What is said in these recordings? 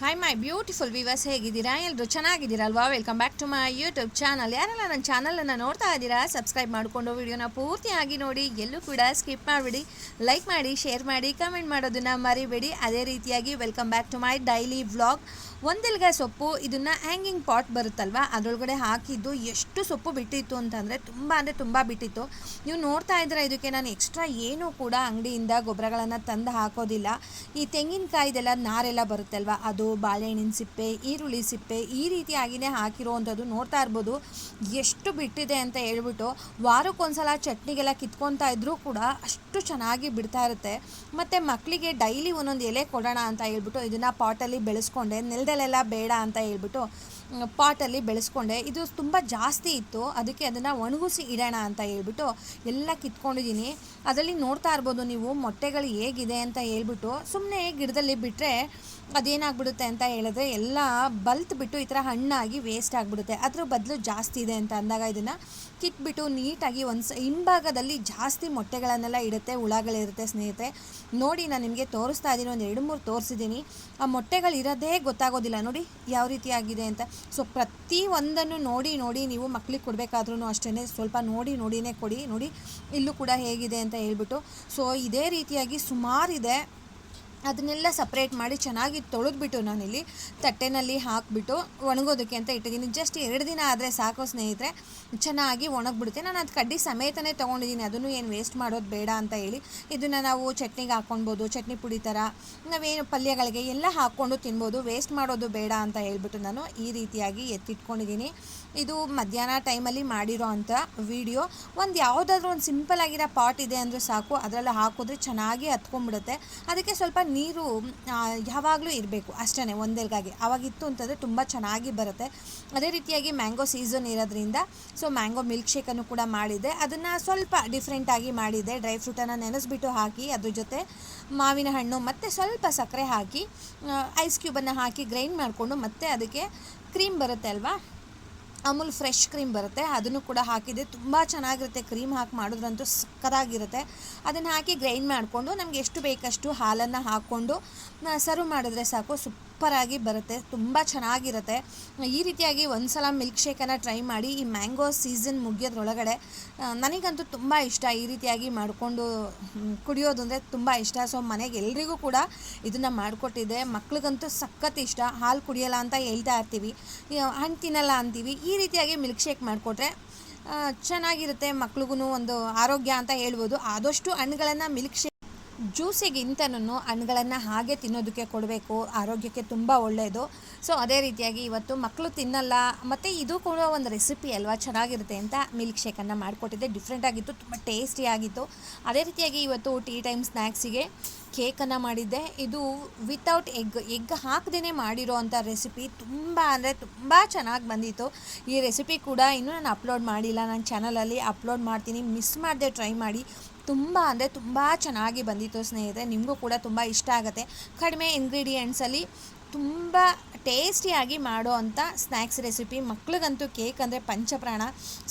Hi my beautiful viewers ಹೇಗಿದ್ದೀರಾ? ಎಲ್ಲರೂ ಚೆನ್ನಾಗಿದ್ದೀರಲ್ವಾ? Welcome back to my YouTube channel ಯಾರೆಲ್ಲ ನನ್ನ ಚಾನಲನ್ನು ನೋಡ್ತಾ ಇದ್ದೀರಾ ಸಬ್ಸ್ಕ್ರೈಬ್ ಮಾಡಿಕೊಂಡು ವಿಡಿಯೋನ ಪೂರ್ತಿಯಾಗಿ ನೋಡಿ, ಎಲ್ಲೂ ಕೂಡ ಸ್ಕಿಪ್ ಮಾಡಿಬಿಡಿ. ಲೈಕ್ ಮಾಡಿ ಶೇರ್ ಮಾಡಿ ಕಮೆಂಟ್ ಮಾಡೋದನ್ನು ಮರಿಬೇಡಿ. ಅದೇ ರೀತಿಯಾಗಿ welcome back to my daily vlog ಒಂದೆಲ್ಗ ಸೊಪ್ಪು, ಇದನ್ನು ಹ್ಯಾಂಗಿಂಗ್ ಪಾಟ್ ಬರುತ್ತಲ್ವ? ಅದರೊಳಗಡೆ ಹಾಕಿದ್ದು ಎಷ್ಟು ಸೊಪ್ಪು ಬಿಟ್ಟಿತ್ತು ಅಂತಂದರೆ ತುಂಬ ಅಂದರೆ ತುಂಬ ಬಿಟ್ಟಿತ್ತು. ನೀವು ನೋಡ್ತಾ ಇದ್ರೆ ಇದಕ್ಕೆ ನಾನು ಎಕ್ಸ್ಟ್ರಾ ಏನೂ ಕೂಡ ಅಂಗಡಿಯಿಂದ ಗೊಬ್ಬರಗಳನ್ನು ತಂದು ಹಾಕೋದಿಲ್ಲ. ಈ ತೆಂಗಿನಕಾಯಿದೆಲ್ಲ ನಾರೆಲ್ಲ ಬರುತ್ತಲ್ವ? ಅದು ಬಾಳೆಹಣ್ಣಿನ ಸಿಪ್ಪೆ, ಈರುಳ್ಳಿ ಸಿಪ್ಪೆ, ಈ ರೀತಿಯಾಗಿಯೇ ಹಾಕಿರೋವಂಥದ್ದು ನೋಡ್ತಾ ಇರ್ಬೋದು. ಎಷ್ಟು ಬಿಟ್ಟಿದೆ ಅಂತ ಹೇಳ್ಬಿಟ್ಟು ವಾರಕ್ಕೊಂದ್ಸಲ ಚಟ್ನಿಗೆಲ್ಲ ಕಿತ್ಕೊತಾ ಇದ್ರೂ ಕೂಡ ಅಷ್ಟು ಚೆನ್ನಾಗಿ ಬಿಡ್ತಾ ಇರುತ್ತೆ. ಮತ್ತು ಮಕ್ಕಳಿಗೆ ಡೈಲಿ ಒಂದೊಂದು ಎಲೆ ಕೊಡೋಣ ಅಂತ ಹೇಳ್ಬಿಟ್ಟು ಇದನ್ನು ಪಾಟಲ್ಲಿ ಬೆಳೆಸ್ಕೊಂಡೆ. ನೆಲದಲ್ಲೆಲ್ಲ ಬೇಡ ಅಂತ ಹೇಳ್ಬಿಟ್ಟು ಪಾಟಲ್ಲಿ ಬೆಳೆಸ್ಕೊಂಡೆ. ಇದು ತುಂಬ ಜಾಸ್ತಿ ಇತ್ತು. ಅದಕ್ಕೆ ಅದನ್ನು ಒಣಗಿಸಿ ಇಡೋಣ ಅಂತ ಹೇಳ್ಬಿಟ್ಟು ಎಲ್ಲ ಕಿತ್ಕೊಂಡಿದ್ದೀನಿ. ಅದರಲ್ಲಿ ನೋಡ್ತಾ ಇರ್ಬೋದು ನೀವು ಮೊಟ್ಟೆಗಳು ಹೇಗಿದೆ ಅಂತ ಹೇಳ್ಬಿಟ್ಟು. ಸುಮ್ಮನೆ ಗಿಡದಲ್ಲಿ ಬಿಟ್ಟರೆ ಅದೇನಾಗ್ಬಿಡುತ್ತೆ ಅಂತ ಹೇಳಿದ್ರೆ ಎಲ್ಲ ಬಲ್ತ್ ಬಿಟ್ಟು ಈ ಥರ ಹಣ್ಣಾಗಿ ವೇಸ್ಟ್ ಆಗಿಬಿಡುತ್ತೆ. ಅದ್ರ ಬದಲು ಜಾಸ್ತಿ ಇದೆ ಅಂತ ಅಂದಾಗ ಇದನ್ನು ಕಿತ್ಬಿಟ್ಟು ನೀಟಾಗಿ ಒಂದು ಸ ಹಿಂಭಾಗದಲ್ಲಿ ಜಾಸ್ತಿ ಮೊಟ್ಟೆಗಳನ್ನೆಲ್ಲ ಇಡುತ್ತೆ ಹುಳಗಳಿರುತ್ತೆ ಸ್ನೇಹಿತರೆ. ನೋಡಿ ನಾನು ನಿಮಗೆ ತೋರಿಸ್ತಾ ಇದ್ದೀನಿ ಒಂದು ಎರಡು ಮೂರು ತೋರಿಸಿದ್ದೀನಿ. ಆ ಮೊಟ್ಟೆಗಳಿರೋದೇ ಗೊತ್ತಾಗೋದಿಲ್ಲ. ನೋಡಿ ಯಾವ ರೀತಿಯಾಗಿದೆ ಅಂತ. ಸೊ ಪ್ರತಿ ಒಂದನ್ನು ನೋಡಿ ನೋಡಿ ನೀವು ಮಕ್ಳಿಗೆ ಕೊಡಬೇಕಾದ್ರೂ ಅಷ್ಟೇ ಸ್ವಲ್ಪ ನೋಡಿ, ನೋಡಿನೇ ಕೊಡಿ, ನೋಡಿ ಇಲ್ಲೂ ಕೂಡ ಹೇಗಿದೆ ಅಂತ ಹೇಳ್ಬಿಟ್ಟು. ಸೊ ಇದೇ ರೀತಿಯಾಗಿ ಸುಮಾರಿದೆ. ಅದನ್ನೆಲ್ಲ ಸಪ್ರೇಟ್ ಮಾಡಿ ಚೆನ್ನಾಗಿ ತೊಳೆದ್ಬಿಟ್ಟು ನಾನಿಲ್ಲಿ ತಟ್ಟೆನಲ್ಲಿ ಹಾಕಿಬಿಟ್ಟು ಒಣಗೋದಕ್ಕೆ ಅಂತ ಇಟ್ಟಿದ್ದೀನಿ. ಜಸ್ಟ್ ಎರಡು ದಿನ ಆದರೆ ಸಾಕು ಸ್ನೇಹಿತರೆ. ಚೆನ್ನಾಗಿ ಒಣಗಿಬಿಡುತ್ತೆ. ನಾನು ಅದು ಕಡ್ಡಿ ಸಮೇತನೇ ತೊಗೊಂಡಿದ್ದೀನಿ. ಅದನ್ನು ಏನು ವೇಸ್ಟ್ ಮಾಡೋದು ಬೇಡ ಅಂತ ಹೇಳಿ. ಇದನ್ನು ನಾವು ಚಟ್ನಿಗೆ ಹಾಕ್ಕೊಳ್ಬೋದು ಚಟ್ನಿ ಪುಡಿ ಥರ ನಾವೇನು ಪಲ್ಯಗಳಿಗೆ ಎಲ್ಲ ಹಾಕ್ಕೊಂಡು ತಿನ್ಬೋದು. ವೇಸ್ಟ್ ಮಾಡೋದು ಬೇಡ ಅಂತ ಹೇಳ್ಬಿಟ್ಟು ನಾನು ಈ ರೀತಿಯಾಗಿ ಎತ್ತಿಟ್ಕೊಂಡಿದ್ದೀನಿ. ಇದು ಮಧ್ಯಾಹ್ನ ಟೈಮಲ್ಲಿ ಮಾಡಿರೋ ಅಂಥ ವಿಡಿಯೋ. ಒಂದು ಯಾವುದಾದ್ರೂ ಒಂದು ಸಿಂಪಲ್ ಆಗಿರೋ ಪಾಟ್ ಇದೆ ಅಂದರೆ ಸಾಕು. ಅದರಲ್ಲಿ ಹಾಕಿದ್ರೆ ಚೆನ್ನಾಗಿ ಹತ್ಕೊಂಡ್ಬಿಡುತ್ತೆ. ಅದಕ್ಕೆ ಸ್ವಲ್ಪ ನೀರು ಯಾವಾಗಲೂ ಇರಬೇಕು. ಅಷ್ಟೇ ಒಂದೆಲ್ಗಾಗಿ. ಅವಾಗಿತ್ತು ಅಂತಂದರೆ ತುಂಬ ಚೆನ್ನಾಗಿ ಬರುತ್ತೆ. ಅದೇ ರೀತಿಯಾಗಿ ಮ್ಯಾಂಗೋ ಸೀಸನ್ ಇರೋದ್ರಿಂದ, ಸೊ ಮ್ಯಾಂಗೋ ಮಿಲ್ಕ್ ಶೇಕನ್ನು ಕೂಡ ಮಾಡಿದೆ ಅದನ್ನು ಸ್ವಲ್ಪ ಡಿಫ್ರೆಂಟಾಗಿ ಮಾಡಿದೆ ಡ್ರೈ ಫ್ರೂಟನ್ನು ನೆನೆಸ್ಬಿಟ್ಟು ಹಾಕಿ, ಅದ್ರ ಜೊತೆ ಮಾವಿನ ಹಣ್ಣು, ಮತ್ತು ಸ್ವಲ್ಪ ಸಕ್ಕರೆ ಹಾಕಿ ಐಸ್ ಕ್ಯೂಬನ್ನು ಹಾಕಿ ಗ್ರೈಂಡ್ ಮಾಡಿಕೊಂಡು ಮತ್ತೆ ಅದಕ್ಕೆ ಕ್ರೀಮ್ ಬರುತ್ತೆ ಅಲ್ವಾ? ಅಮೂಲ್ ಫ್ರೆಶ್ ಕ್ರೀಮ್ ಬರುತ್ತೆ. ಅದನ್ನು ಕೂಡ ಹಾಕಿದೆ ತುಂಬ ಚೆನ್ನಾಗಿರುತ್ತೆ. ಕ್ರೀಮ್ ಹಾಕಿ ಮಾಡೋದ್ರಂತೂ ಸಕ್ಕದಾಗಿರುತ್ತೆ ಅದನ್ನು ಹಾಕಿ ಗ್ರೈಂಡ್ ಮಾಡಿಕೊಂಡು ನಮಗೆ ಎಷ್ಟು ಬೇಕಷ್ಟು ಹಾಲನ್ನು ಹಾಕ್ಕೊಂಡು ಸರ್ವ್ ಮಾಡಿದ್ರೆ ಸಾಕು. ಸೂಪರಾಗಿ ಬರುತ್ತೆ. ತುಂಬ ಚೆನ್ನಾಗಿರುತ್ತೆ. ಈ ರೀತಿಯಾಗಿ ಒಂದು ಸಲ ಮಿಲ್ಕ್ ಶೇಕನ್ನು ಟ್ರೈ ಮಾಡಿ ಈ ಮ್ಯಾಂಗೋ ಸೀಸನ್ ಮುಗಿಯೋದ್ರೊಳಗಡೆ ನನಗಂತೂ ತುಂಬ ಇಷ್ಟ ಈ ರೀತಿಯಾಗಿ ಮಾಡಿಕೊಂಡು ಕುಡಿಯೋದು ಅಂದರೆ ತುಂಬ ಇಷ್ಟ. ಸೊ, ಮನೆಗೆ ಎಲ್ರಿಗೂ ಕೂಡ ಇದನ್ನು ಮಾಡಿಕೊಟ್ಟಿದ್ದೆ. ಮಕ್ಳಿಗಂತೂ ಸಖತ್ ಇಷ್ಟ. ಹಾಲು ಕುಡಿಯೋಲ್ಲ ಅಂತ ಹೇಳ್ತಾ ಇರ್ತೀವಿ. ಹಣ್ಣು ತಿನ್ನಲ್ಲ ಅಂತೀವಿ. ರೀತಿಯಾಗಿ ಮಿಲ್ಕ್ ಶೇಕ್ ಮಾಡಿಕೊಟ್ರೆ ಚೆನ್ನಾಗಿರುತ್ತೆ ಮಕ್ಳಿಗೂ ಒಂದು ಆರೋಗ್ಯ ಅಂತ ಹೇಳ್ಬೋದು. ಆದಷ್ಟು ಹಣ್ಣುಗಳನ್ನು ಮಿಲ್ಕ್ ಶೇಕ್ ಜ್ಯೂಸಿಗಿಂತನೂ ಹಣ್ಣುಗಳನ್ನು ಹಾಗೆ ತಿನ್ನೋದಕ್ಕೆ ಕೊಡಬೇಕು, ಆರೋಗ್ಯಕ್ಕೆ ತುಂಬ ಒಳ್ಳೆಯದು ಸೊ ಅದೇ ರೀತಿಯಾಗಿ ಇವತ್ತು ಮಕ್ಕಳು ತಿನ್ನಲ್ಲ, ಮತ್ತು ಇದು ಕೂಡ ಒಂದು ರೆಸಿಪಿ ಅಲ್ವಾ? ಚೆನ್ನಾಗಿರುತ್ತೆ ಅಂತ ಮಿಲ್ಕ್ ಶೇಕನ್ನು ಮಾಡಿಕೊಟ್ಟಿದ್ದೆ. ಡಿಫ್ರೆಂಟಾಗಿತ್ತು ತುಂಬ ಟೇಸ್ಟಿಯಾಗಿತ್ತು ಅದೇ ರೀತಿಯಾಗಿ ಇವತ್ತು ಟೀ ಟೈಮ್ ಸ್ನ್ಯಾಕ್ಸಿಗೆ ಕೇಕನ್ನು ಮಾಡಿದ್ದೆ. ಇದು ವಿತೌಟ್ ಎಗ್ ಎಗ್ ಹಾಕದೇ ಮಾಡಿರೋ ಅಂಥ ರೆಸಿಪಿ ತುಂಬ ಅಂದರೆ ತುಂಬ ಚೆನ್ನಾಗಿ ಬಂದಿತ್ತು. ಈ ರೆಸಿಪಿ ಕೂಡ ಇನ್ನೂ ನಾನು ಅಪ್ಲೋಡ್ ಮಾಡಿಲ್ಲ. ನನ್ನ ಚಾನಲಲ್ಲಿ ಅಪ್ಲೋಡ್ ಮಾಡ್ತೀನಿ. ಮಿಸ್ ಮಾಡದೆ ಟ್ರೈ ಮಾಡಿ. ತುಂಬ ಅಂದರೆ ತುಂಬ ಚೆನ್ನಾಗಿ ಬಂದಿತ್ತು ಸ್ನೇಹಿತರೆ. ನಿಮಗೂ ಕೂಡ ತುಂಬ ಇಷ್ಟ ಆಗುತ್ತೆ. ಕಡಿಮೆ ಇಂಗ್ರೀಡಿಯೆಂಟ್ಸಲ್ಲಿ ತುಂಬ ಟೇಸ್ಟಿಯಾಗಿ ಮಾಡೋ ಅಂಥ ಸ್ನ್ಯಾಕ್ಸ್ ರೆಸಿಪಿ. ಮಕ್ಳಿಗಂತೂ ಕೇಕ್ ಅಂದರೆ ಪಂಚಪ್ರಾಣ.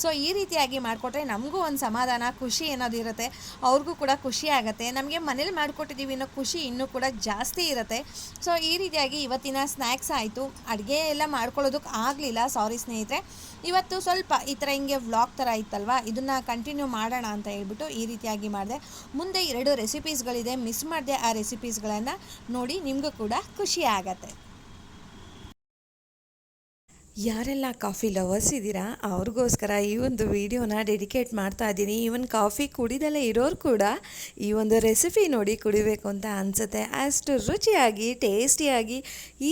ಸೊ, ಈ ರೀತಿಯಾಗಿ ಮಾಡಿಕೊಟ್ರೆ ನಮಗೂ ಒಂದು ಸಮಾಧಾನ, ಖುಷಿ ಅನ್ನೋದು ಇರುತ್ತೆ. ಅವ್ರಿಗೂ ಕೂಡ ಖುಷಿ ಆಗುತ್ತೆ. ನಮಗೆ ಮನೇಲಿ ಮಾಡಿಕೊಟ್ಟಿದ್ದೀವಿ ಅನ್ನೋ ಖುಷಿ ಇನ್ನೂ ಕೂಡ ಜಾಸ್ತಿ ಇರುತ್ತೆ. ಸೊ, ಈ ರೀತಿಯಾಗಿ ಇವತ್ತಿನ ಸ್ನ್ಯಾಕ್ಸ್ ಆಯಿತು. ಅಡುಗೆ ಎಲ್ಲ ಮಾಡ್ಕೊಳ್ಳೋದಕ್ಕೆ ಆಗಲಿಲ್ಲ, ಸಾರಿ ಸ್ನೇಹಿತರೆ. ಇವತ್ತು ಸ್ವಲ್ಪ ಈ ಥರ ಹಿಂಗೆ ವ್ಲಾಗ್ ಥರ ಇತ್ತಲ್ವ? ಇದನ್ನು ಕಂಟಿನ್ಯೂ ಮಾಡೋಣ ಅಂತ ಹೇಳ್ಬಿಟ್ಟು ಈ ರೀತಿಯಾಗಿ ಮಾಡಿದೆ. ಮುಂದೆ ಎರಡು ರೆಸಿಪೀಸ್ಗಳಿದೆ. ಮಿಸ್ ಮಾಡಿದೆ ಆ ರೆಸಿಪೀಸ್ಗಳನ್ನು ನೋಡಿ ನಿಮಗೂ ಕೂಡ ಖುಷಿ ಆಗತ್ತೆ. ಯಾರೆಲ್ಲ ಕಾಫಿ ಲವರ್ಸ್ ಇದ್ದೀರಾ, ಅವ್ರಿಗೋಸ್ಕರ ಈ ಒಂದು ವೀಡಿಯೋನ ಡೆಡಿಕೇಟ್ ಮಾಡ್ತಾ ಇದ್ದೀನಿ. ಈವನ್ ಕಾಫಿ ಕುಡಿದಲ್ಲೇ ಇರೋರು ಕೂಡ ಈ ಒಂದು ರೆಸಿಪಿ ನೋಡಿ ಕುಡಿಬೇಕು ಅಂತ ಅನಿಸುತ್ತೆ. ಅಷ್ಟು ರುಚಿಯಾಗಿ ಟೇಸ್ಟಿಯಾಗಿ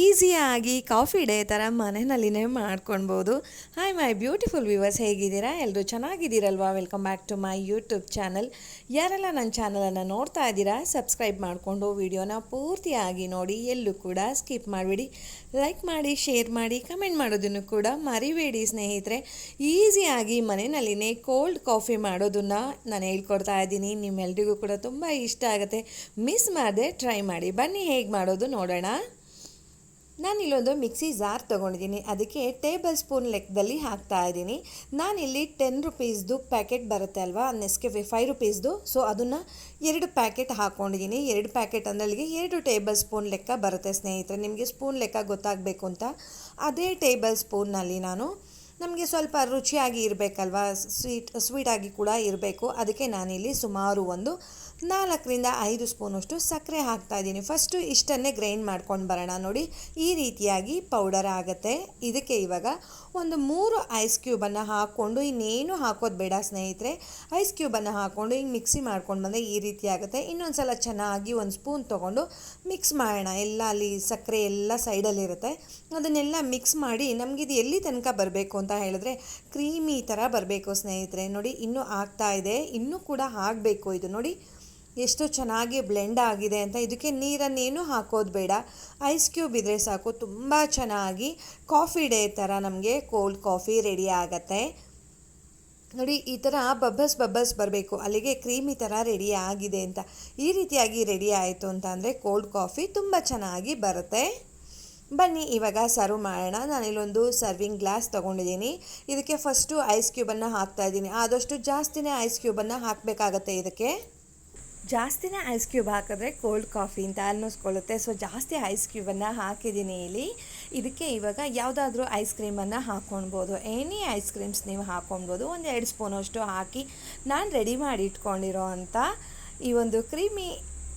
ಈಸಿಯಾಗಿ ಕಾಫಿ ಡೇ ಥರ ಮನೆಯಲ್ಲಿನೇ ಮಾಡ್ಕೊಳ್ಬೋದು. ಹಾಯ್ ಮೈ ಬ್ಯೂಟಿಫುಲ್ ವ್ಯೂವರ್ಸ್ ಹೇಗಿದ್ದೀರಾ? ಎಲ್ಲರೂ ಚೆನ್ನಾಗಿದ್ದೀರಲ್ವಾ? Welcome back to my YouTube channel ಯಾರೆಲ್ಲ ನನ್ನ ಚಾನಲನ್ನು ನೋಡ್ತಾ ಇದ್ದೀರಾ ಸಬ್ಸ್ಕ್ರೈಬ್ ಮಾಡಿಕೊಂಡು ವೀಡಿಯೋನ ಪೂರ್ತಿಯಾಗಿ ನೋಡಿ, ಎಲ್ಲೂ ಕೂಡ ಸ್ಕಿಪ್ ಮಾಡಿಬಿಡಿ. ಲೈಕ್ ಮಾಡಿ ಶೇರ್ ಮಾಡಿ ಕಮೆಂಟ್ ಮಾಡೋದನ್ನು ಕೂಡ ಮರಿಬೇಡಿ ಸ್ನೇಹಿತರೆ. ಈಸಿಯಾಗಿ ಮನೆಯಲ್ಲಿನೇ ಕೋಲ್ಡ್ ಕಾಫಿ ಮಾಡೋದನ್ನು ನಾನು ಹೇಳ್ಕೊಡ್ತಾ ಇದ್ದೀನಿ. ನಿಮ್ಮೆಲ್ರಿಗೂ ಕೂಡ ತುಂಬ ಇಷ್ಟ ಆಗುತ್ತೆ. ಮಿಸ್ ಮಾಡದೆ ಟ್ರೈ ಮಾಡಿ. ಬನ್ನಿ ಹೇಗೆ ಮಾಡೋದು ನೋಡೋಣ. ನಾನು ಇಲ್ಲೊಂದು ಮಿಕ್ಸಿ ಜಾರ್ ತೊಗೊಂಡಿದ್ದೀನಿ. ಅದಕ್ಕೆ ಟೇಬಲ್ ಸ್ಪೂನ್ ಲೆಕ್ಕದಲ್ಲಿ ಹಾಕ್ತಾ ಇದ್ದೀನಿ. ನಾನಿಲ್ಲಿ ಟೆನ್ ರುಪೀಸ್ದು ಪ್ಯಾಕೆಟ್ ಬರುತ್ತೆ ಅಲ್ವಾ? Nescafe five ರುಪೀಸ್ದು. ಸೊ ಅದನ್ನು ಎರಡು ಪ್ಯಾಕೆಟ್ ಹಾಕ್ಕೊಂಡಿದ್ದೀನಿ ಎರಡು ಪ್ಯಾಕೆಟ್ ಅಂದ್ರೆ ಎರಡು ಟೇಬಲ್ ಸ್ಪೂನ್ ಲೆಕ್ಕ ಬರುತ್ತೆ ಸ್ನೇಹಿತರೆ. ನಿಮಗೆ ಸ್ಪೂನ್ ಲೆಕ್ಕ ಗೊತ್ತಾಗಬೇಕು ಅಂತ. ಅದೇ ಟೇಬಲ್ ಸ್ಪೂನ್ನಲ್ಲಿ ನಾನು ನಮಗೆ ಸ್ವಲ್ಪ ರುಚಿಯಾಗಿ ಇರಬೇಕಲ್ವಾ? ಸ್ವೀಟ್ ಸ್ವೀಟಾಗಿ ಕೂಡ ಇರಬೇಕು. ಅದಕ್ಕೆ ನಾನಿಲ್ಲಿ ಸುಮಾರು ಒಂದು ನಾಲ್ಕರಿಂದ ಐದು ಸ್ಪೂನಷ್ಟು ಸಕ್ಕರೆ ಹಾಕ್ತಾ ಇದ್ದೀನಿ. ಫಸ್ಟು ಇಷ್ಟನ್ನೇ ಗ್ರೈಂಡ್ ಮಾಡ್ಕೊಂಡು ಬರೋಣ. ನೋಡಿ, ಈ ರೀತಿಯಾಗಿ ಪೌಡರ್ ಆಗುತ್ತೆ. ಇದಕ್ಕೆ ಇವಾಗ ಒಂದು ಮೂರು ಐಸ್ ಕ್ಯೂಬನ್ನು ಹಾಕ್ಕೊಂಡು, ಇನ್ನೇನು ಹಾಕೋದು ಬೇಡ ಸ್ನೇಹಿತರೆ. ಐಸ್ ಕ್ಯೂಬನ್ನು ಹಾಕ್ಕೊಂಡು ಹಿಂಗೆ ಮಿಕ್ಸಿ ಮಾಡ್ಕೊಂಡು ಬಂದರೆ ಈ ರೀತಿ ಆಗುತ್ತೆ. ಇನ್ನೊಂದು ಸಲ ಚೆನ್ನಾಗಿ ಒಂದು ಸ್ಪೂನ್ ತೊಗೊಂಡು ಮಿಕ್ಸ್ ಮಾಡೋಣ. ಎಲ್ಲ ಅಲ್ಲಿ ಸಕ್ಕರೆ ಎಲ್ಲ ಸೈಡಲ್ಲಿರುತ್ತೆ ಅದನ್ನೆಲ್ಲ ಮಿಕ್ಸ್ ಮಾಡಿ ನಮಗಿದು ಎಲ್ಲಿ ತನಕ ಬರಬೇಕು ಅಂತ ಹೇಳಿದ್ರೆ ಕ್ರೀಮಿ ಥರ ಬರಬೇಕು ಸ್ನೇಹಿತರೆ. ನೋಡಿ, ಇನ್ನೂ ಆಗ್ತಾ ಇದೆ. ಇನ್ನೂ ಕೂಡ ಆಗಬೇಕು ಇದು. ನೋಡಿ ಎಷ್ಟು ಚೆನ್ನಾಗಿ ಬ್ಲೆಂಡ್ ಆಗಿದೆ ಅಂತ. ಇದಕ್ಕೆ ನೀರನ್ನೇನು ಹಾಕೋದು ಬೇಡ. ಐಸ್ ಕ್ಯೂಬ್ ಇದ್ದರೆ ಸಾಕು, ತುಂಬ ಚೆನ್ನಾಗಿ ಕಾಫಿ ಡೇ ಥರ ನಮಗೆ ಕೋಲ್ಡ್ ಕಾಫಿ ರೆಡಿ ಆಗತ್ತೆ. ನೋಡಿ, ಈ ಥರ ಬಬ್ಬಸ್ ಬಬ್ಬಸ್ ಬರಬೇಕು. ಅಲ್ಲಿಗೆ ಕ್ರೀಮಿ ಥರ ರೆಡಿ ಆಗಿದೆ ಅಂತ. ಈ ರೀತಿಯಾಗಿ ರೆಡಿ ಆಯಿತು ಅಂತ ಅಂದರೆ ಕೋಲ್ಡ್ ಕಾಫಿ ತುಂಬ ಚೆನ್ನಾಗಿ ಬರುತ್ತೆ. ಬನ್ನಿ, ಇವಾಗ ಸರ್ವ್ ಮಾಡೋಣ. ನಾನಿಲ್ಲೊಂದು ಸರ್ವಿಂಗ್ ಗ್ಲಾಸ್ ತೊಗೊಂಡಿದ್ದೀನಿ. ಇದಕ್ಕೆ ಫಸ್ಟು ಐಸ್ ಕ್ಯೂಬನ್ನು ಹಾಕ್ತಾ ಇದ್ದೀನಿ. ಆದಷ್ಟು ಜಾಸ್ತಿನೇ ಐಸ್ ಕ್ಯೂಬನ್ನು ಹಾಕಬೇಕಾಗತ್ತೆ ಇದಕ್ಕೆ. ಜಾಸ್ತಿನೇ ಐಸ್ ಕ್ಯೂಬ್ ಹಾಕಿದ್ರೆ ಕೋಲ್ಡ್ ಕಾಫಿ ಅಂತ ಅನ್ನಿಸ್ಕೊಳ್ಳುತ್ತೆ. ಸೊ ಜಾಸ್ತಿ ಐಸ್ ಕ್ಯೂಬನ್ನು ಹಾಕಿದ್ದೀನಿ ಇಲ್ಲಿ. ಇದಕ್ಕೆ ಇವಾಗ ಯಾವುದಾದ್ರೂ ಐಸ್ ಕ್ರೀಮನ್ನು ಹಾಕ್ಕೊಳ್ಬೋದು ಎನಿ ಐಸ್ ಕ್ರೀಮ್ಸ್ ನೀವು ಹಾಕ್ಕೊಳ್ಬೋದು ಒಂದು ಎರಡು ಸ್ಪೂನಷ್ಟು ಹಾಕಿ ನಾನು ರೆಡಿ ಮಾಡಿ ಇಟ್ಕೊಂಡಿರೋ ಅಂಥ ಈ ಒಂದು ಕ್ರೀಮಿ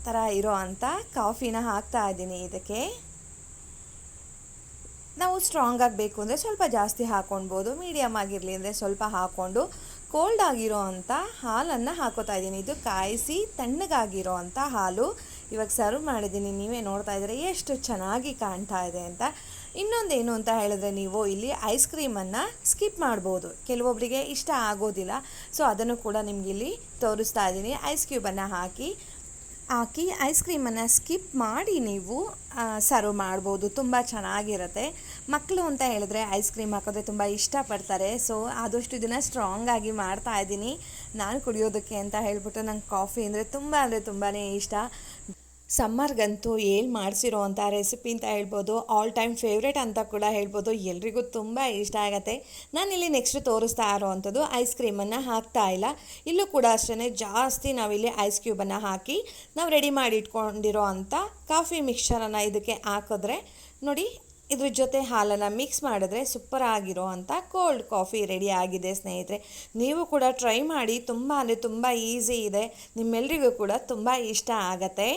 ಥರ ಇರೋ ಅಂಥ ಕಾಫಿನ ಹಾಕ್ತಾ ಇದ್ದೀನಿ ಇದಕ್ಕೆ. ನಾವು ಸ್ಟ್ರಾಂಗ್ ಆಗಬೇಕು ಅಂದರೆ ಸ್ವಲ್ಪ ಜಾಸ್ತಿ ಹಾಕ್ಕೊಳ್ಬೋದು ಮೀಡಿಯಮ್ ಆಗಿರಲಿ ಅಂದರೆ ಸ್ವಲ್ಪ ಹಾಕ್ಕೊಂಡು ಕೋಲ್ಡ್ ಆಗಿರೋ ಅಂಥ ಹಾಲನ್ನು ಹಾಕೋತಾ ಇದ್ದೀನಿ. ಇದು ಕಾಯಿಸಿ ತಣ್ಣಗಾಗಿರೋ ಅಂಥ ಹಾಲು ಇವಾಗ ಸರ್ವ್ ಮಾಡಿದ್ದೀನಿ. ನೀವೇ ನೋಡ್ತಾ ಇದ್ದೀರಾ ಎಷ್ಟು ಚೆನ್ನಾಗಿ ಕಾಣ್ತಾ ಇದೆ ಅಂತ. ಇನ್ನೊಂದೇನು ಅಂತ ಹೇಳಿದ್ರೆ ನೀವು ಇಲ್ಲಿ ಐಸ್ ಕ್ರೀಮನ್ನು ಸ್ಕಿಪ್ ಮಾಡ್ಬೋದು. ಕೆಲವೊಬ್ಬರಿಗೆ ಇಷ್ಟ ಆಗೋದಿಲ್ಲ. ಸೊ ಅದನ್ನು ಕೂಡ ನಿಮಗಿಲ್ಲಿ ತೋರಿಸ್ತಾ ಇದ್ದೀನಿ. ಐಸ್ ಕ್ಯೂಬನ್ನು ಹಾಕಿ ಹಾಕಿ ಐಸ್ ಕ್ರೀಮನ್ನು ಸ್ಕಿಪ್ ಮಾಡಿ ನೀವು ಸರ್ವ್ ಮಾಡ್ಬೋದು. ತುಂಬ ಚೆನ್ನಾಗಿರುತ್ತೆ. ಮಕ್ಕಳು ಅಂತ ಹೇಳಿದ್ರೆ ಐಸ್ ಕ್ರೀಮ್ ಹಾಕೋದ್ರೆ ತುಂಬ ಇಷ್ಟಪಡ್ತಾರೆ. ಸೊ ಆದಷ್ಟು ಇದನ್ನು ಸ್ಟ್ರಾಂಗ್ ಆಗಿ ಮಾಡ್ತಾ ಇದ್ದೀನಿ. ನಾನು ಕುಡಿಯೋದಕ್ಕೆ ಅಂತ ಹೇಳ್ಬಿಟ್ಟು ನಂಗೆ ಕಾಫಿ ಅಂದರೆ ತುಂಬ ಅಂದರೆ ತುಂಬಾ ಇಷ್ಟ. ಸಮ್ಮರ್ಗಂತೂ ಏನು ಮಾಡಿಸಿರೋ ಅಂಥ ರೆಸಿಪಿ ಅಂತ ಹೇಳ್ಬೋದು ಆಲ್ ಟೈಮ್ ಫೇವ್ರೇಟ್ ಅಂತ ಕೂಡ ಹೇಳ್ಬೋದು, ಎಲ್ರಿಗೂ ತುಂಬ ಇಷ್ಟ ಆಗುತ್ತೆ. ನಾನಿಲ್ಲಿ ನೆಕ್ಸ್ಟ್ ತೋರಿಸ್ತಾ ಇರೋವಂಥದ್ದು ಐಸ್ ಕ್ರೀಮನ್ನು ಹಾಕ್ತಾ ಇಲ್ಲ. ಇಲ್ಲೂ ಕೂಡ ಅಷ್ಟೇ ಜಾಸ್ತಿ ನಾವಿಲ್ಲಿ ಐಸ್ ಕ್ಯೂಬನ್ನು ಹಾಕಿ ನಾವು ರೆಡಿ ಮಾಡಿ ಇಟ್ಕೊಂಡಿರೋ ಅಂಥ ಕಾಫಿ ಮಿಕ್ಸ್ಚರನ್ನು ಇದಕ್ಕೆ ಹಾಕಿದ್ರೆ ನೋಡಿ, ಇದ್ರ ಜೊತೆ ಹಾಲನ್ನು ಮಿಕ್ಸ್ ಮಾಡಿದ್ರೆ ಸೂಪರ್ ಆಗಿರೋ ಅಂಥ ಕೋಲ್ಡ್ ಕಾಫಿ ರೆಡಿ ಆಗಿದೆ ಸ್ನೇಹಿತರೆ. ನೀವು ಕೂಡ ಟ್ರೈ ಮಾಡಿ, ತುಂಬ ಅಂದರೆ ತುಂಬ ಈಸಿ ಇದೆ. ನಿಮ್ಮೆಲ್ರಿಗೂ ಕೂಡ ತುಂಬ ಇಷ್ಟ ಆಗತ್ತೆ.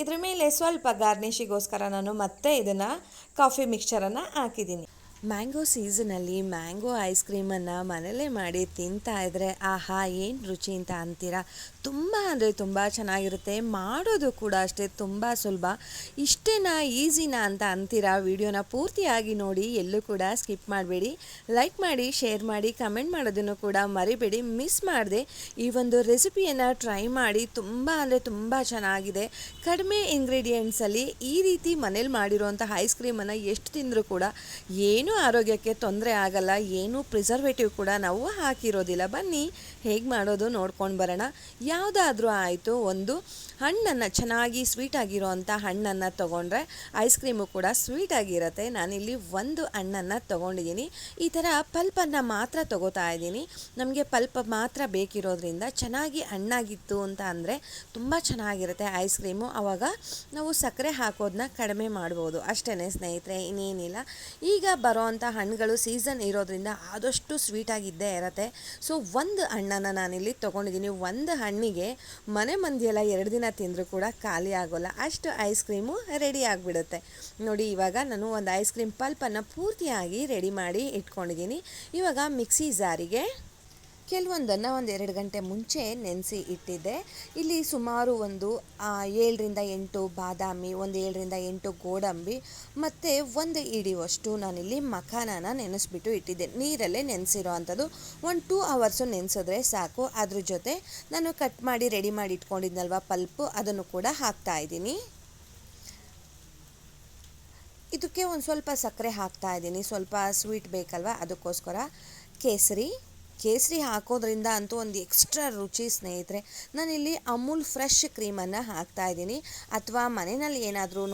ಇದ್ರ ಮೇಲೆ ಸ್ವಲ್ಪ ಗಾರ್ನಿಷಿಗೋಸ್ಕರ ನಾನು ಮತ್ತೆ ಇದನ್ನು ಕಾಫಿ ಮಿಕ್ಸ್ಚರನ್ನು ಹಾಕಿದ್ದೀನಿ. ಮ್ಯಾಂಗೋ ಸೀಸನಲ್ಲಿ ಮ್ಯಾಂಗೋ ಐಸ್ ಕ್ರೀಮನ್ನು ಮನೆಯಲ್ಲೇ ಮಾಡಿ ತಿಂತಾ ಇದ್ದರೆ ಆಹಾ, ಏನು ರುಚಿ ಅಂತ ಅಂತೀರಾ? ತುಂಬ ಅಂದರೆ ತುಂಬ ಚೆನ್ನಾಗಿರುತ್ತೆ. ಮಾಡೋದು ಕೂಡ ಅಷ್ಟೇ ತುಂಬ ಸುಲಭ. ಇಷ್ಟೇನಾ ಈಸಿನಾ ಅಂತ ಅಂತೀರಾ? ವಿಡಿಯೋನ ಪೂರ್ತಿಯಾಗಿ ನೋಡಿ, ಎಲ್ಲೂ ಕೂಡ ಸ್ಕಿಪ್ ಮಾಡಬೇಡಿ. ಲೈಕ್ ಮಾಡಿ, ಶೇರ್ ಮಾಡಿ, ಕಮೆಂಟ್ ಮಾಡೋದನ್ನು ಕೂಡ ಮರಿಬೇಡಿ. ಮಿಸ್ ಮಾಡದೆ ಈ ಒಂದು ರೆಸಿಪಿಯನ್ನು ಟ್ರೈ ಮಾಡಿ, ತುಂಬ ಅಂದರೆ ತುಂಬ ಚೆನ್ನಾಗಿದೆ. ಕಡಿಮೆ ಇಂಗ್ರೀಡಿಯೆಂಟ್ಸಲ್ಲಿ ಈ ರೀತಿ ಮನೇಲಿ ಮಾಡಿರುವಂಥ ಐಸ್ ಕ್ರೀಮನ್ನು ಎಷ್ಟು ತಿಂದರೂ ಕೂಡ ಏನೂ ಆರೋಗ್ಯಕ್ಕೆ ತೊಂದರೆ ಆಗಲ್ಲ, ಏನೂ ಪ್ರಿಸರ್ವೇಟಿವ್ ಕೂಡ ನಾವು ಹಾಕಿರೋದಿಲ್ಲ. ಬನ್ನಿ, ಹೇಗೆ ಮಾಡೋದು ನೋಡ್ಕೊಂಡು ಬರೋಣ. ಯಾವುದಾದ್ರೂ ಆಯಿತು, ಒಂದು ಹಣ್ಣನ್ನು ಚೆನ್ನಾಗಿ ಸ್ವೀಟಾಗಿರೋ ಅಂಥ ಹಣ್ಣನ್ನು ತೊಗೊಂಡ್ರೆ ಐಸ್ ಕ್ರೀಮು ಕೂಡ ಸ್ವೀಟಾಗಿರುತ್ತೆ ನಾನಿಲ್ಲಿ ಒಂದು ಹಣ್ಣನ್ನು ತೊಗೊಂಡಿದ್ದೀನಿ. ಈ ಥರ ಪಲ್ಪನ್ನು ಮಾತ್ರ ತೊಗೋತಾ ಇದ್ದೀನಿ. ನಮಗೆ ಪಲ್ಪ್ ಮಾತ್ರ ಬೇಕಿರೋದ್ರಿಂದ ಚೆನ್ನಾಗಿ ಹಣ್ಣಾಗಿತ್ತು ಅಂತ ಅಂದರೆ ತುಂಬ ಚೆನ್ನಾಗಿರುತ್ತೆ ಐಸ್ ಕ್ರೀಮು ಆವಾಗ ನಾವು ಸಕ್ಕರೆ ಹಾಕೋದನ್ನ ಕಡಿಮೆ ಮಾಡ್ಬೋದು. ಅಷ್ಟೇ ಸ್ನೇಹಿತರೆ, ಇನ್ನೇನಿಲ್ಲ. ಈಗ ಬರೋವಂಥ ಹಣ್ಣುಗಳು ಸೀಸನ್ ಇರೋದ್ರಿಂದ ಆದಷ್ಟು ಸ್ವೀಟಾಗಿದ್ದೇ ಇರುತ್ತೆ. ಸೊ ಒಂದು ಹಣ್ಣನ್ನು ನಾನಿಲ್ಲಿ ತೊಗೊಂಡಿದ್ದೀನಿ. ಒಂದು ಹಣ್ಣಿಗೆ ಮನೆ ಮಂದಿಯೆಲ್ಲ ಎರಡು ದಿನ ತಿಂದರೂ ಕೂಡ ಖಾಲಿ ಆಗೋಲ್ಲ. ಅಷ್ಟು ಐಸ್ ಕ್ರೀಮು ರೆಡಿ ಆಗಿಬಿಡುತ್ತೆ. ನೋಡಿ, ಇವಾಗ ನಾನು ಒಂದು ಐಸ್ ಕ್ರೀಮ್ ಪಲ್ಪನ್ನು ಪೂರ್ತಿಯಾಗಿ ರೆಡಿ ಮಾಡಿ ಇಟ್ಕೊಂಡಿದ್ದೀನಿ. ಇವಾಗ ಮಿಕ್ಸಿ ಜಾರಿಗೆ ಕೆಲವೊಂದನ್ನು ಒಂದು ಎರಡು ಗಂಟೆ ಮುಂಚೆ ನೆನೆಸಿ ಇಟ್ಟಿದ್ದೆ. ಇಲ್ಲಿ ಸುಮಾರು ಒಂದು ಏಳರಿಂದ ಎಂಟು ಬಾದಾಮಿ, ಒಂದು ಏಳರಿಂದ ಎಂಟು ಗೋಡಂಬಿ, ಮತ್ತು ಒಂದು ಇಡಿಯುವಷ್ಟು ನಾನಿಲ್ಲಿ ಮಖಾನನ ನೆನೆಸ್ಬಿಟ್ಟು ಇಟ್ಟಿದ್ದೆ. ನೀರಲ್ಲೇ ನೆನೆಸಿರೋ ಅಂಥದ್ದು. ಒಂದು ಟೂ ಅವರ್ಸು ನೆನೆಸಿದ್ರೆ ಸಾಕು. ಅದ್ರ ಜೊತೆ ನಾನು ಕಟ್ ಮಾಡಿ ರೆಡಿ ಮಾಡಿ ಇಟ್ಕೊಂಡಿದ್ನಲ್ವ ಪಲ್ಪು, ಅದನ್ನು ಕೂಡ ಹಾಕ್ತಾ ಇದ್ದೀನಿ. ಇದಕ್ಕೆ ಒಂದು ಸ್ವಲ್ಪ ಸಕ್ಕರೆ ಹಾಕ್ತಾ ಇದ್ದೀನಿ. ಸ್ವಲ್ಪ ಸ್ವೀಟ್ ಬೇಕಲ್ವ? ಅದಕ್ಕೋಸ್ಕರ ಕೇಸರಿ. ಕೇಸರಿ ಹಾಕೋದ್ರಿಂದ ಅಂತೂ ಒಂದು ಎಕ್ಸ್ಟ್ರಾ ರುಚಿ ಸ್ನೇಹಿತರೆ. ನಾನಿಲ್ಲಿ ಅಮೂಲ್ ಫ್ರೆಶ್ ಕ್ರೀಮನ್ನು ಹಾಕ್ತಾ ಇದ್ದೀನಿ. ಅಥವಾ ಮನೆಯಲ್ಲಿ ಏನಾದ್ರೂ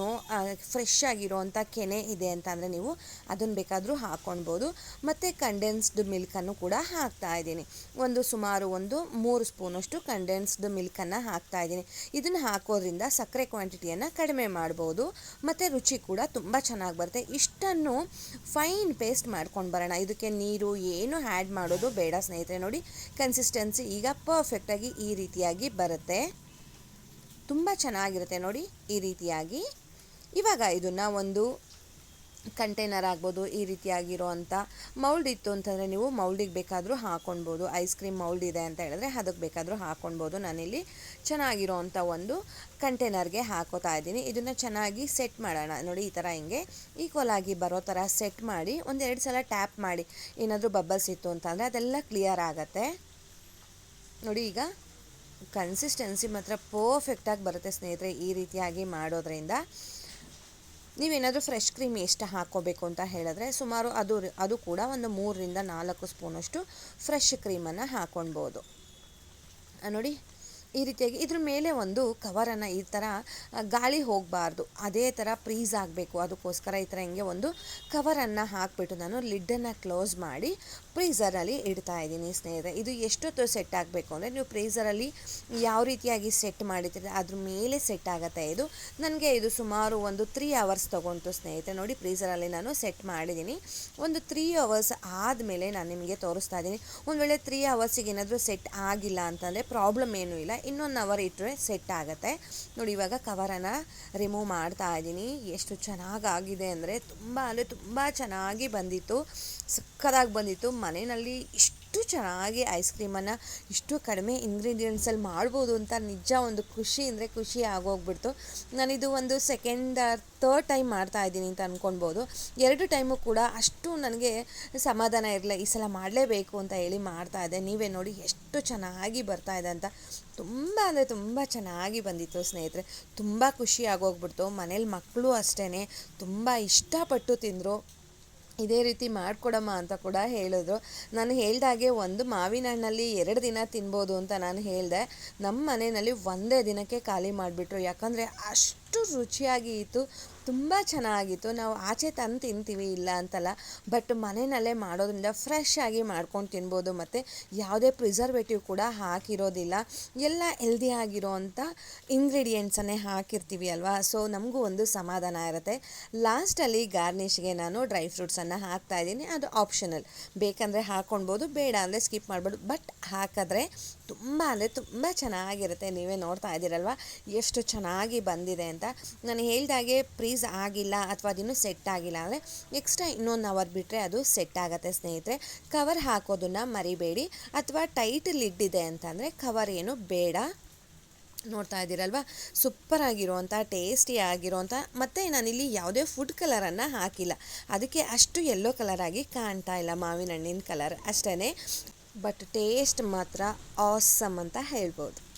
ಫ್ರೆಶ್ ಆಗಿರೋವಂಥ ಕೆನೆ ಇದೆ ಅಂತಂದರೆ ನೀವು ಅದನ್ನು ಬೇಕಾದರೂ ಹಾಕ್ಕೊಳ್ಬೋದು ಮತ್ತು ಕಂಡೆನ್ಸ್ಡ್ ಮಿಲ್ಕನ್ನು ಕೂಡ ಹಾಕ್ತಾ ಇದ್ದೀನಿ. ಒಂದು ಸುಮಾರು ಒಂದು ಮೂರು ಸ್ಪೂನಷ್ಟು ಕಂಡೆನ್ಸ್ಡ್ ಮಿಲ್ಕನ್ನು ಹಾಕ್ತಾ ಇದ್ದೀನಿ. ಇದನ್ನು ಹಾಕೋದ್ರಿಂದ ಸಕ್ಕರೆ ಕ್ವಾಂಟಿಟಿಯನ್ನು ಕಡಿಮೆ ಮಾಡ್ಬೋದು. ಮತ್ತು ರುಚಿ ಕೂಡ ತುಂಬ ಚೆನ್ನಾಗಿ ಬರುತ್ತೆ. ಇಷ್ಟನ್ನು ಫೈನ್ ಪೇಸ್ಟ್ ಮಾಡ್ಕೊಂಡು ಬರೋಣ. ಇದಕ್ಕೆ ನೀರು ಏನು ಆ್ಯಡ್ ಮಾಡೋದು ಬೇಡ. ಸ್ನೇಹಿತರೆ ನೋಡಿ. ಕನ್ಸಿಸ್ಟೆನ್ಸಿ ಈಗ ಪರ್ಫೆಕ್ಟಾಗಿ ಈ ರೀತಿಯಾಗಿ ಬರುತ್ತೆ. ತುಂಬ ಚೆನ್ನಾಗಿರುತ್ತೆ ನೋಡಿ ಈ ರೀತಿಯಾಗಿ. ಇವಾಗ ಇದನ್ನು ಒಂದು ಕಂಟೈನರ್ ಆಗ್ಬೋದು, ಈ ರೀತಿಯಾಗಿರೋವಂಥ ಮೌಲ್ಡ್ ಇತ್ತು ಅಂತಂದರೆ ನೀವು ಮೌಲ್ಡಿಗೆ ಬೇಕಾದರೂ ಹಾಕ್ಕೊಳ್ಬೋದು ಐಸ್ ಕ್ರೀಮ್ ಮೌಲ್ಡ್ ಇದೆ ಅಂತ ಹೇಳಿದ್ರೆ ಅದಕ್ಕೆ ಬೇಕಾದರೂ ಹಾಕ್ಕೊಳ್ಬೋದು ನಾನಿಲ್ಲಿ ಚೆನ್ನಾಗಿರೋವಂಥ ಒಂದು ಕಂಟೈನರ್ಗೆ ಹಾಕೋತಾ ಇದ್ದೀನಿ. ಇದನ್ನು ಚೆನ್ನಾಗಿ ಸೆಟ್ ಮಾಡೋಣ. ನೋಡಿ, ಈ ಥರ ಹಿಂಗೆ ಈಕ್ವಲ್ ಆಗಿ ಬರೋ ಥರ ಸೆಟ್ ಮಾಡಿ ಒಂದೆರಡು ಸಲ ಟ್ಯಾಪ್ ಮಾಡಿ. ಏನಾದರೂ ಬಬ್ಬಲ್ಸ್ ಇತ್ತು ಅಂತಂದರೆ ಅದೆಲ್ಲ ಕ್ಲಿಯರ್ ಆಗುತ್ತೆ. ನೋಡಿ, ಈಗ ಕನ್ಸಿಸ್ಟೆನ್ಸಿ ಮಾತ್ರ ಪರ್ಫೆಕ್ಟಾಗಿ ಬರುತ್ತೆ ಸ್ನೇಹಿತರೆ ಈ ರೀತಿಯಾಗಿ ಮಾಡೋದ್ರಿಂದ. ನೀವೇನಾದರೂ ಫ್ರೆಶ್ ಕ್ರೀಮ್ ಎಷ್ಟು ಹಾಕೋಬೇಕು ಅಂತ ಹೇಳಿದ್ರೆ ಸುಮಾರು ಅದು ಅದು ಕೂಡ ಒಂದು ಮೂರರಿಂದ ನಾಲ್ಕು ಸ್ಪೂನಷ್ಟು ಫ್ರೆಶ್ ಕ್ರೀಮನ್ನು ಹಾಕ್ಕೊಳ್ಬೋದು ನೋಡಿ. ಈ ರೀತಿಯಾಗಿ ಇದ್ರ ಮೇಲೆ ಒಂದು ಕವರನ್ನು ಈ ಥರ ಗಾಳಿ ಹೋಗಬಾರ್ದು. ಅದೇ ಥರ ಪ್ರೀಸ್ ಆಗಬೇಕು. ಅದಕ್ಕೋಸ್ಕರ ಈ ಥರ ಹಿಂಗೆ ಒಂದು ಕವರನ್ನು ಹಾಕಿಬಿಟ್ಟು ನಾನು ಲಿಡ್ಡನ್ನು ಕ್ಲೋಸ್ ಮಾಡಿ ಫ್ರೀಝರಲ್ಲಿ ಇಡ್ತಾ ಇದ್ದೀನಿ ಸ್ನೇಹಿತರೆ. ಇದು ಎಷ್ಟೊತ್ತು ಸೆಟ್ ಆಗಬೇಕು ಅಂದರೆ ನೀವು ಫ್ರೀಝರಲ್ಲಿ ಯಾವ ರೀತಿಯಾಗಿ ಸೆಟ್ ಮಾಡಿದ್ರೆ ಅದ್ರ ಮೇಲೆ ಸೆಟ್ ಆಗುತ್ತೆ ಇದು. ನನಗೆ ಇದು ಸುಮಾರು ಒಂದು ತ್ರೀ ಅವರ್ಸ್ ತೊಗೊಂತು ಸ್ನೇಹಿತರೆ. ನೋಡಿ ಫ್ರೀಝರಲ್ಲಿ ನಾನು ಸೆಟ್ ಮಾಡಿದ್ದೀನಿ. ಒಂದು ತ್ರೀ ಅವರ್ಸ್ ಆದಮೇಲೆ ನಾನು ನಿಮಗೆ ತೋರಿಸ್ತಾ ಇದ್ದೀನಿ. ಒಂದು ವೇಳೆ ತ್ರೀ ಅವರ್ಸಿಗೆ ಏನಾದರೂ ಸೆಟ್ ಆಗಿಲ್ಲ ಅಂತಂದರೆ ಪ್ರಾಬ್ಲಮ್ ಏನೂ ಇಲ್ಲ. ಇನ್ನೊಂದು ಅವರ್ ಇಟ್ಟರೆ ಸೆಟ್ ಆಗುತ್ತೆ. ನೋಡಿ, ಇವಾಗ ಕವರನ್ನು ರಿಮೂವ್ ಮಾಡ್ತಾ ಇದ್ದೀನಿ. ಎಷ್ಟು ಚೆನ್ನಾಗಾಗಿದೆ ಅಂದರೆ ತುಂಬ ಅಂದರೆ ತುಂಬ ಚೆನ್ನಾಗಿ ಬಂದಿತ್ತು. ಸಕ್ಕದಾಗಿ ಬಂದಿತ್ತು. ಮನೆಯಲ್ಲಿ ಇಷ್ಟು ಚೆನ್ನಾಗಿ ಐಸ್ ಕ್ರೀಮನ್ನು ಇಷ್ಟು ಕಡಿಮೆ ಇಂಗ್ರೀಡಿಯೆಂಟ್ಸಲ್ಲಿ ಮಾಡ್ಬೋದು ಅಂತ ನಿಜ ಒಂದು ಖುಷಿ ಅಂದರೆ ಖುಷಿ ಆಗೋಗ್ಬಿಡ್ತು. ನಾನಿದು ಒಂದು ಸೆಕೆಂಡ್ ಥರ್ಡ್ ಟೈಮ್ ಮಾಡ್ತಾ ಇದ್ದೀನಿ ಅಂತ ಅಂದ್ಕೊಳ್ಬೋದು ಎರಡು ಟೈಮು ಕೂಡ ಅಷ್ಟು ನನಗೆ ಸಮಾಧಾನ ಇರಲಿಲ್ಲ. ಈ ಸಲ ಮಾಡಲೇಬೇಕು ಅಂತ ಹೇಳಿ ಮಾಡ್ತಾ ಇದ್ದೆ. ನೀವೇ ನೋಡಿ ಎಷ್ಟು ಚೆನ್ನಾಗಿ ಬರ್ತಾ ಇದೆ ಅಂತ. ತುಂಬ ಅಂದರೆ ತುಂಬ ಚೆನ್ನಾಗಿ ಬಂದಿತ್ತು ಸ್ನೇಹಿತರೆ. ತುಂಬ ಖುಷಿ ಆಗೋಗ್ಬಿಡ್ತು. ಮನೇಲಿ ಮಕ್ಕಳು ಅಷ್ಟೇ ತುಂಬ ಇಷ್ಟಪಟ್ಟು ತಿಂದರು. ಇದೇ ರೀತಿ ಮಾಡಿಕೊಡಮ್ಮ ಅಂತ ಕೂಡ ಹೇಳಿದ್ರು. ನಾನು ಹೇಳ್ದಾಗೆ ಒಂದು ಮಾವಿನ ಹಣ್ಣಲ್ಲಿ ಎರಡು ದಿನ ತಿನ್ಬೋದು ಅಂತ ನಾನು ಹೇಳಿದೆ. ನಮ್ಮ ಮನೆಯಲ್ಲಿ ಒಂದೇ ದಿನಕ್ಕೆ ಖಾಲಿ ಮಾಡಿಬಿಟ್ರು. ಯಾಕಂದರೆ ಅಷ್ಟು ರುಚಿಯಾಗಿ ಇತ್ತು. ತುಂಬ ಚೆನ್ನಾಗಿತ್ತು. ನಾವು ಆಚೆ ತಂದು ತಿಂತೀವಿ, ಇಲ್ಲ ಅಂತಲ್ಲ. ಬಟ್ ಮನೆಯಲ್ಲೇ ಮಾಡೋದ್ರಿಂದ ಫ್ರೆಶ್ ಆಗಿ ಮಾಡ್ಕೊಂಡು ತಿನ್ಬೋದು. ಮತ್ತು ಯಾವುದೇ ಪ್ರಿಸರ್ವೇಟಿವ್ ಕೂಡ ಹಾಕಿರೋದಿಲ್ಲ. ಎಲ್ಲ ಹೆಲ್ದಿ ಆಗಿರೋವಂಥ ಇಂಗ್ರೀಡಿಯೆಂಟ್ಸನ್ನೇ ಹಾಕಿರ್ತೀವಿ ಅಲ್ವಾ? ಸೊ ನಮಗೂ ಒಂದು ಸಮಾಧಾನ ಇರುತ್ತೆ. ಲಾಸ್ಟಲ್ಲಿ ಗಾರ್ನಿಷ್ಗೆ ನಾನು ಡ್ರೈ ಫ್ರೂಟ್ಸನ್ನು ಹಾಕ್ತಾ ಇದ್ದೀನಿ. ಅದು ಆಪ್ಷನಲ್ ಬೇಕಂದರೆ ಹಾಕ್ಕೊಳ್ಬೋದು ಬೇಡ ಅಂದರೆ ಸ್ಕಿಪ್ ಮಾಡ್ಬೋದು. ಬಟ್ ಹಾಕಿದ್ರೆ ತುಂಬ ಅಂದರೆ ತುಂಬ ಚೆನ್ನಾಗಿರುತ್ತೆ, ನೀವೇ ನೋಡ್ತಾ ಇದ್ದೀರಲ್ವ? ಎಷ್ಟು ಚೆನ್ನಾಗಿ ಬಂದಿದೆ ಅಂತ. ನಾನು ಹೇಳಿದಾಗೆ ಪ್ರೀಸ್ ಆಗಿಲ್ಲ ಅಥವಾ ಅದಿನ್ನೂ ಸೆಟ್ ಆಗಿಲ್ಲ ಅಂದರೆ ಎಕ್ಸ್ಟ್ರಾ ಇನ್ನೊಂದು ಅವರ್ ಬಿಟ್ಟರೆ ಅದು ಸೆಟ್ ಆಗುತ್ತೆ ಸ್ನೇಹಿತರೆ. ಕವರ್ ಹಾಕೋದನ್ನು ಮರಿಬೇಡಿ ಅಥವಾ ಟೈಟ್ ಲಿಡ್ ಇದೆ ಅಂತಂದರೆ ಕವರ್ ಏನು ಬೇಡ. ನೋಡ್ತಾ ಇದ್ದೀರಲ್ವ? ಸೂಪರ್ ಆಗಿರುವಂಥ ಟೇಸ್ಟಿ ಆಗಿರುವಂಥ ಮತ್ತು ನಾನಿಲ್ಲಿ ಯಾವುದೇ ಫುಡ್ ಕಲರನ್ನು ಹಾಕಿಲ್ಲ. ಅದಕ್ಕೆ ಅಷ್ಟು ಯೆಲ್ಲೋ ಕಲರಾಗಿ ಕಾಣ್ತಾ ಇಲ್ಲ ಮಾವಿನ ಹಣ್ಣಿನ ಕಲರ್ ಅಷ್ಟೇ ಬಟ್ ಟೇಸ್ಟ್ ಮಾತ್ರ ಆಸಮ್ ಅಂತ ಹೇಳ್ಬೋದು.